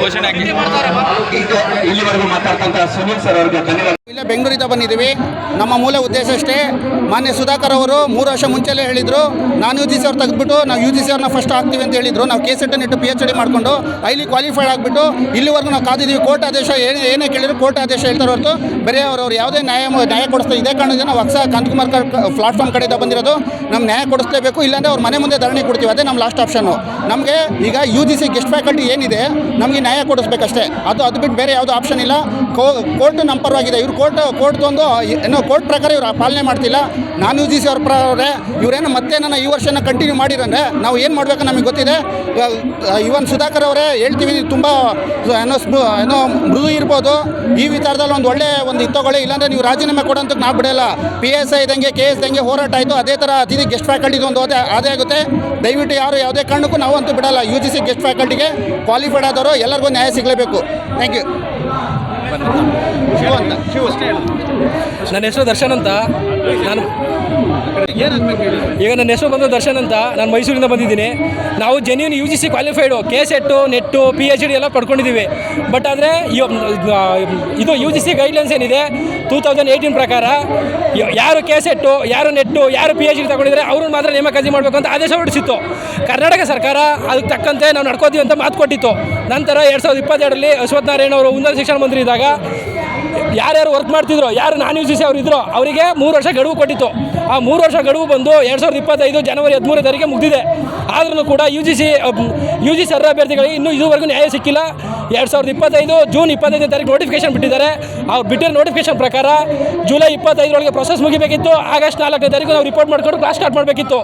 ಘೋಷಣೆ ಆಗಿ ಇಲ್ಲಿವರೆಗೂ ಮಾತಾಡ್ತಂತ ಸುನೀಲ್ ಸರ್ ಅವರಿಗೆ ಧನ್ಯವಾದ ಇಲ್ಲೇ ಬೆಂಗಳೂರಿಂದ ಬಂದಿದ್ದೀವಿ. ನಮ್ಮ ಮೂಲ ಉದ್ದೇಶ ಅಷ್ಟೇ. ಮಾನ್ಯ ಸುಧಾಕರ್ ಅವರು ಮೂರು ವರ್ಷ ಮುಂಚೆಲೇ ಹೇಳಿದ್ರು. ನಾನು ಯು ಜಿ ಸಿ ಅವ್ರು ತೆಗೆದ್ಬಿಟ್ಟು ನಾವು ಯು ಜಿ ಸಿ ಅವ್ರನ್ನ ಫಸ್ಟ್ ಆಗ್ತೀವಿ ಅಂತ ಹೇಳಿದ್ರು. ನಾವು ಕೆ ಸೆಟ್ಟನ್ನು ಇಟ್ಟು ಪಿ ಎಚ್ ಡಿ ಮಾಡಿಕೊಂಡು ಹೈಲಿ ಕ್ವಾಲಿಫೈಡ್ ಆಗಿಬಿಟ್ಟು ಇಲ್ಲಿವರೆಗೂ ನಾವು ಕಾದಿದ್ದೀವಿ. ಕೋರ್ಟ್ ಆದೇಶ ಏನೇ ಏನೇ ಕೇಳಿದ್ರು ಕೋರ್ಟ್ ಆದೇಶ ಹೇಳ್ತಾರೆ ಹೊರತು ಬೇರೆ ಅವ್ರು ಯಾವುದೇ ನ್ಯಾಯ ನ್ಯಾಯ ಕೊಡಿಸ್ತಾ ಇದೇ ಕಾರಣದಿಂದ ನಾವು ಅಕ್ಸ ಕಾಂತಕುಮಾರ್ ಪ್ಲಾಟ್ಫಾರ್ಮ್ ಕಡೆಯಿಂದ ಬಂದಿರೋದು. ನಮ್ಮ ನ್ಯಾಯ ಕೊಡಿಸ್ಲೇಬೇಕು ಇಲ್ಲಾಂದರೆ ಅವ್ರ ಮನೆ ಮುಂದೆ ಧರಣಿ ಕೊಡ್ತೀವಿ. ಅದೇ ನಮ್ಮ ಲಾಸ್ಟ್ ಆಪ್ಷನ್ನು ನಮಗೆ ಈಗ U G C guest faculty ಏನಿದೆ, ನಮಗೆ ನ್ಯಾಯ ಕೊಡಿಸ್ಬೇಕಷ್ಟೇ. ಅದು ಅದು ಬಿಟ್ಟು ಬೇರೆ ಯಾವುದೋ ಆಪ್ಷನ್ ಇಲ್ಲ. ಕೋರ್ಟ್ ನಮ್ಮ ಪರವಾಗಿದೆ ಇವ್ರು ಕೋರ್ಟ್ ಕೋರ್ಟ್ ತಂದು, ಏನೋ ಕೋರ್ಟ್ ಪ್ರಕಾರ ಇವ್ರು ಪಾಲನೆ ಮಾಡ್ತಿಲ್ಲ. ನಾನು ಯು ಜಿ ಸಿ ಅವ್ರ ಪ್ರಕಾರ ಇವರೇನು ಮತ್ತೆ ನನ್ನ ಈ ವರ್ಷನ ಕಂಟಿನ್ಯೂ ಮಾಡಿರಂದ್ರೆ ನಾವು ಏನು ಮಾಡಬೇಕು ನಮಗೆ ಗೊತ್ತಿದೆ. ಇವನ್ ಸುಧಾಕರ್ ಅವರೇ ಹೇಳ್ತೀವಿ, ತುಂಬ ಏನೋ ಸ್ಮೃ, ಏನೋ ಮೃದು ಇರ್ಬೋದು. ಈ ವಿಚಾರದಲ್ಲಿ ಒಂದು ಒಳ್ಳೆ ಒಂದು ಇದು ಇಲ್ಲಾಂದರೆ ನೀವು ರಾಜೀನಾಮೆ ಕೊಡೋಂತ ನಾವು ಬಿಡಲ್ಲ. ಪಿ ಎಸ್ ಐ ಇದಂಗೆ ಕೆ ಎಸ್ ದಂಗೆ ಹೋರಾಟ ಆಯಿತು. ಅದೇ ಥರ ಅತಿಥಿ ಗೆಸ್ಟ್ ಫ್ಯಾಕಲ್ಟಿದು ಒಂದು ಅದೇ ಅದೇ ಆಗುತ್ತೆ. ದಯವಿಟ್ಟು ಯಾರು ಯಾವುದೇ ಕಾರಣಕ್ಕೂ ನಾವು ಅಂತೂ ಬಿಡಲ್ಲ. ಯು ಜಿ ಸಿ ಗೆಸ್ಟ್ ಫ್ಯಾಕಲ್ಟಿಗೆ ಕ್ವಾಲಿಫೈಡ್ ಆದವರು ಎಲ್ಲರಿಗೂ ನ್ಯಾಯ ಸಿಗಲೇಬೇಕು. ಥ್ಯಾಂಕ್ ಯು ಶಿವ ಅಂತ ಶಿವ ನನ್ನ ಹೆಸರು ದರ್ಶನ್ ಅಂತ. ನಾನು ಈಗ ನನ್ನ ಹೆಸರು ಬಂದು ದರ್ಶನ್ ಅಂತ. ನಾನು ಮೈಸೂರಿಂದ ಬಂದಿದ್ದೀನಿ. ನಾವು genuine U G C qualified K SET NET P H D ಎಲ್ಲ ಪಡ್ಕೊಂಡಿದ್ದೀವಿ. ಬಟ್ ಆದರೆ ಇದು ಯು ಜಿ ಸಿ ಗೈಡ್ಲೈನ್ಸ್ ಏನಿದೆ? ಟೂ ತೌಸಂಡ್ ಏಯ್ಟೀನ್ ಪ್ರಕಾರ ಯಾರು ಕೆ ಸೆಟ್ಟು ಯಾರು ನೆಟ್ಟು ಯಾರು ಪಿ ಎಚ್ ಡಿ ತಗೊಂಡಿದ್ರೆ ಅವ್ರನ್ನ ಮಾತ್ರ ನೇಮಕಾತಿ ಮಾಡಬೇಕು ಅಂತ ಆದೇಶ ಹೊರಡಿಸಿತ್ತು. ಕರ್ನಾಟಕ ಸರ್ಕಾರ ಅದಕ್ಕೆ ತಕ್ಕಂತೆ ನಾವು ನಡ್ಕೋತೀವಿ ಅಂತ ಮಾತು ಕೊಟ್ಟಿತ್ತು. ನಂತರ ಎರಡು ಸಾವಿರದ ಇಪ್ಪತ್ತೆರಡರಲ್ಲಿ ಅಶ್ವತ್ಥನಾರಾಯಣ ಅವರು ಉನ್ನತ ಶಿಕ್ಷಣ ಮಂತ್ರಿ ಇದ್ದಾಗ ಯಾರ್ಯಾರು ವರ್ಕ್ ಮಾಡ್ತಿದ್ರು, ಯಾರು ನಾನ್ ಯು ಸಿ ಸಿ ಅವರು ಅವರಿಗೆ ಮೂರು ವರ್ಷ ಗಡುವು ಕೊಟ್ಟಿತ್ತು. ಆ ಮೂರು ವರ್ಷ ಗಡುವು ಬಂದು ಎರಡು ಸಾವಿರದ ಇಪ್ಪತ್ತೈದು ಜನವರಿ ಹದಿಮೂರು ತಾರೀಕಿಗೆ ಮುಗಿದಿದೆ. ಆದ್ರೂ ಕೂಡ U G C U G C ಅರ್ಹ ಅಭ್ಯರ್ಥಿಗಳಿಗೆ ಇನ್ನೂ ಇದುವರೆಗೂ ನ್ಯಾಯ ಸಿಕ್ಕಿಲ್ಲ. ಎರಡು ಸಾವಿರದ ಇಪ್ಪತ್ತೈದು, ಜೂನ್ ಇಪ್ಪತ್ತೈದನೇ ತಾರೀಕು ನೋಟಿಫಿಕೇಶನ್ ಬಿಟ್ಟಿದ್ದಾರೆ. ಅವ್ರು ಬಿಟ್ಟಿರೋ ನೋಟಿಫಿಕೇಶನ್ ಪ್ರಕಾರ ಜುಲೈ ಇಪ್ಪತ್ತೈದರೊಳಗೆ ಪ್ರೊಸೆಸ್ ಮುಗಿಬೇಕಿತ್ತು. ಆಗಸ್ಟ್ ನಾಲ್ಕನೇ ತಾರೀಕು ನಾವು ರಿಪೋರ್ಟ್ ಮಾಡಿಕೊಂಡು ಕ್ಲಾಸ್ ಸ್ಟಾರ್ಟ್ ಮಾಡಬೇಕಿತ್ತು.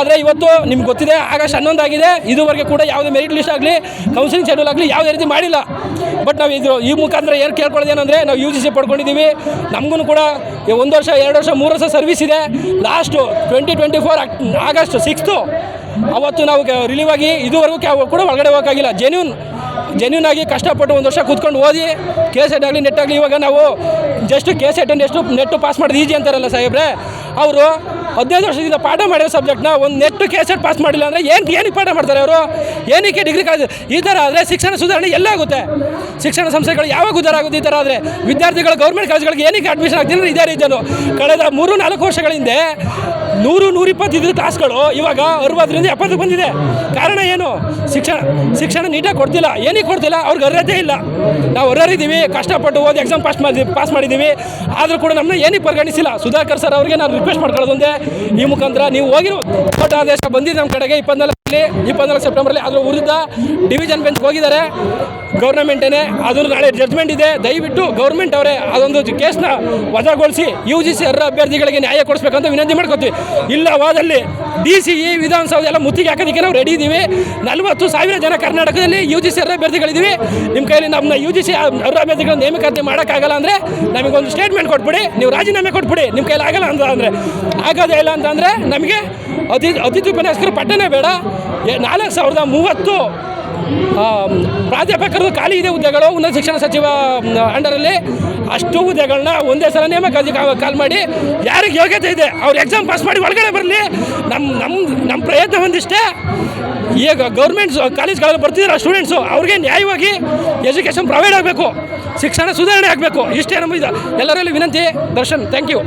ಆದರೆ ಇವತ್ತು ನಿಮ್ಗೆ ಗೊತ್ತಿದೆ, ಆಗಸ್ಟ್ ಹನ್ನೊಂದು ಆಗಿದೆ. ಇದುವರೆಗೆ ಕೂಡ ಯಾವುದೇ ಮೆರಿಟ್ ಲಿಸ್ಟ್ ಆಗಲಿ ಕೌನ್ಸಿಲಿಂಗ್ ಶೆಡ್ಯೂಲ್ ಆಗಲಿ ಯಾವುದೇ ರೀತಿ ಮಾಡಿಲ್ಲ. ಬಟ್ ನಾವು ಇದು ಈ ಮುಖಾಂತರ ಏನು ಕೇಳ್ಕೊಳ್ಳೋದು ಏನಂದರೆ, ನಾವು ಯು ಜಿ ಸಿ ಪಡ್ಕೊಂಡಿದ್ದೀವಿ. ನಮಗೂ ಕೂಡ ಒಂದು ವರ್ಷ, ಎರಡು ವರ್ಷ, ಮೂರು ವರ್ಷ ಸರ್ವಿಸ್ ಇದೆ. Last twenty twenty four August sixth ಅವತ್ತು ನಾವು ರಿಲೀವ್ ಆಗಿ ಇದುವರೆಗೂ ಕ್ಯಾ ಕೂಡ ಒಳಗಡೆ ಹೋಗೋಕ್ಕಾಗಿಲ್ಲ. ಜೆನ್ಯೂನ್ ಜೆನ್ಯೂನ್ ಆಗಿ ಕಷ್ಟಪಟ್ಟು ಒಂದು ವರ್ಷ ಕೂತ್ಕೊಂಡು ಓದಿ ಕೆ ಸೆಟ್ ಆಗಲಿ ನೆಟ್ ಆಗಲಿ ಇವಾಗ ನಾವು ಜಸ್ಟ್ ಕೆ ಸೆಟ್ ಎಷ್ಟು ನೆಟ್ಟು ಪಾಸ್ ಮಾಡೋದು ಈಜಿ ಅಂತಾರಲ್ಲ ಸಾಹೇಬ್ರೆ. ಅವರು ಹದಿನೈದು ವರ್ಷದಿಂದ ಪಾಠ ಮಾಡಿರೋ ಸಬ್ಜೆಕ್ಟ್ನ ಒಂದು ನೆಟ್ಟು ಕೆ ಸೆಟ್ ಪಾಸ್ ಮಾಡಿಲ್ಲ ಅಂದರೆ ಏನು ಏನಕ್ಕೆ ಪಾಠ ಮಾಡ್ತಾರೆ ಅವರು? ಏನಕ್ಕೆ ಡಿಗ್ರಿ ಕಾಲೇಜ್ ಈ ಥರ ಆದರೆ ಶಿಕ್ಷಣ ಸುಧಾರಣೆ ಎಲ್ಲ ಆಗುತ್ತೆ. ಶಿಕ್ಷಣ ಸಂಸ್ಥೆಗಳು ಯಾವಾಗ ಉದ್ಧಾರ ಆಗುತ್ತೆ ಈ ಥರ ಆದರೆ ವಿದ್ಯಾರ್ಥಿಗಳು ಗೌರ್ಮೆಂಟ್ ಕಾಲೇಜ್ಗಳಿಗೆ ಏನಕ್ಕೆ ಅಡ್ಮಿಷನ್ ಆಗ್ತೀನಿ ಅಂದ್ರೆ ಇದೇ ರೀಸನು ಕಳೆದ ಮೂರು, ನಾಲ್ಕು ವರ್ಷಗಳಿಂದ ನೂರು ನೂರಿಪ್ಪತ್ತಿದ್ದು ಕ್ಲಾಸ್ಗಳು ಇವಾಗ ಅರವತ್ತರಿಂದ ಎಪ್ಪತ್ತಕ್ಕೆ ಬಂದಿದೆ. ಕಾರಣ ಏನು? ಶಿಕ್ಷಣ ಶಿಕ್ಷಣ ನೀಟಾಗಿ ಕೊಡ್ತಿಲ್ಲ. ಏನಕ್ಕೆ ಕೊಡ್ತಿಲ್ಲ? ಅವ್ರಿಗೆ ಅರ್ಹತೆ ಇಲ್ಲ. ನಾವು ಅರ್ಹರಿದ್ದೀವಿ ಕಷ್ಟಪಟ್ಟು ಓದಿ ಎಕ್ಸಾಮ್ ಪಾಸ್ ಮಾಡಿ ಪಾಸ್ ಮಾಡಿದ್ದೀವಿ. ಆದರೂ ಕೂಡ ನಮ್ಮನ್ನ ಏನಕ್ಕೆ ಪರಿಗಣಿಸಿಲ್ಲ? ಸುಧಾಕರ್ ಸರ್ ಅವರಿಗೆ ನಾನು ರಿಕ್ವೆಸ್ಟ್ ಮಾಡ್ಕೊಳ್ಳೋದೊಂದೇ ಈ ಮುಖಾಂತರ ನೀವು ಹೋಗಿರೋ. ಕೋರ್ಟ್ ಆದೇಶ ಬಂದಿದೆ ನಮ್ಮ ಕಡೆಗೆ. ಇಪ್ಪತ್ನಾಲ್ಕರಲ್ಲಿ, ಇಪ್ಪತ್ನಾಲ್ಕು ಸೆಪ್ಟೆಂಬರಲ್ಲಿ ಅದ್ರ ವಿರುದ್ಧ ಡಿವಿಷನ್ ಬೆಂಚ್ ಹೋಗಿದ್ದಾರೆ. ಗೌರ್ನಮೆಂಟೇನೆ ಅದು ನಾಳೆ ಜಡ್ಜ್ಮೆಂಟ್ ಇದೆ. ದಯವಿಟ್ಟು ಗೌರ್ಮೆಂಟ್ ಅವರೇ ಅದೊಂದು ಕೇಸ್ನ ವಜಾಗೊಳಿಸಿ ಯು ಜಿ ಸಿ ಅರ್ಹ ಅಭ್ಯರ್ಥಿಗಳಿಗೆ ನ್ಯಾಯ ಕೊಡಿಸ್ಬೇಕಂತ ವಿನಂತಿ ಮಾಡ್ಕೊತೀವಿ. ಇಲ್ಲವಾದಲ್ಲಿ ಡಿ ಸಿ ಇ ವಿಧಾನಸೌಧ ಎಲ್ಲ ಮುತ್ತಿಗೆ ಹಾಕೋದಕ್ಕೆ ನಾವು ರೆಡಿ ಇದ್ದೀವಿ ನಲವತ್ತು ಸಾವಿರ ಜನ ಕರ್ನಾಟಕದಲ್ಲಿ ಯು ಜಿ ಸಿ ಅರ್ಹ ಅಭ್ಯರ್ಥಿಗಳಿದ್ದೀವಿ ನಿಮ್ಮ ಕೈಯಲ್ಲಿ ನಮ್ಮನ್ನ ಯು ಜಿ ಸಿ ಅರ್ಹ ಅಭ್ಯರ್ಥಿಗಳ ನೇಮಕಾತಿ ಮಾಡೋಕ್ಕಾಗಲ್ಲ ಅಂದರೆ ನಮಗೊಂದು ಸ್ಟೇಟ್ಮೆಂಟ್ ಕೊಟ್ಬಿಡಿ, ನೀವು ರಾಜೀನಾಮೆ ಕೊಟ್ಬಿಡಿ ನಿಮ್ಮ ಕೈಯಲ್ಲಿ ಆಗಲ್ಲ ಅಂತ ಅಂದರೆ. ಆಗೋದೇ ಇಲ್ಲ ಅಂತಂದರೆ ನಮಗೆ ಅತಿಥಿ ಅತಿಥಿ ಉಪನ್ಯಾಸಕರು ಪಟ್ಟನೇ ಬೇಡ. ನಾಲ್ಕು ಸಾವಿರದ ಮೂವತ್ತು ಪ್ರಾಧ್ಯಾಪಕರದ್ದು ಖಾಲಿ ಇದೆ ಹುದ್ದೆಗಳು. ಉನ್ನತ ಶಿಕ್ಷಣ ಸಚಿವ ಅಂಡರಲ್ಲಿ ಅಷ್ಟು ಹುದ್ದೆಗಳನ್ನ ಒಂದೇ ಸಲ ನೇಮಕಾತಿ ಕಾಲ್ ಮಾಡಿ, ಯಾರಿಗೆ ಯೋಗ್ಯತೆ ಇದೆ, ಅವ್ರು ಎಕ್ಸಾಮ್ ಪಾಸ್ ಮಾಡಿ ಒಳಗಡೆ ಬರಲಿ. ನಮ್ಮ ನಮ್ಮ ನಮ್ಮ ಪ್ರಯತ್ನ ಒಂದಿಷ್ಟೇ. ಈಗ ಗೌರ್ಮೆಂಟ್ ಕಾಲೇಜ್ಗಳಲ್ಲಿ ಬರ್ತಿದ್ದಾರೆ ಸ್ಟೂಡೆಂಟ್ಸು ಅವ್ರಿಗೆ ನ್ಯಾಯವಾಗಿ ಎಜುಕೇಷನ್ ಪ್ರೊವೈಡ್ ಆಗಬೇಕು. ಶಿಕ್ಷಣ ಸುಧಾರಣೆ ಆಗಬೇಕು. ಇಷ್ಟೇ ನಮ್ಮ ಇದು. ಎಲ್ಲರಲ್ಲಿ ವಿನಂತಿ, ದರ್ಶನ್ ಥ್ಯಾಂಕ್ ಯು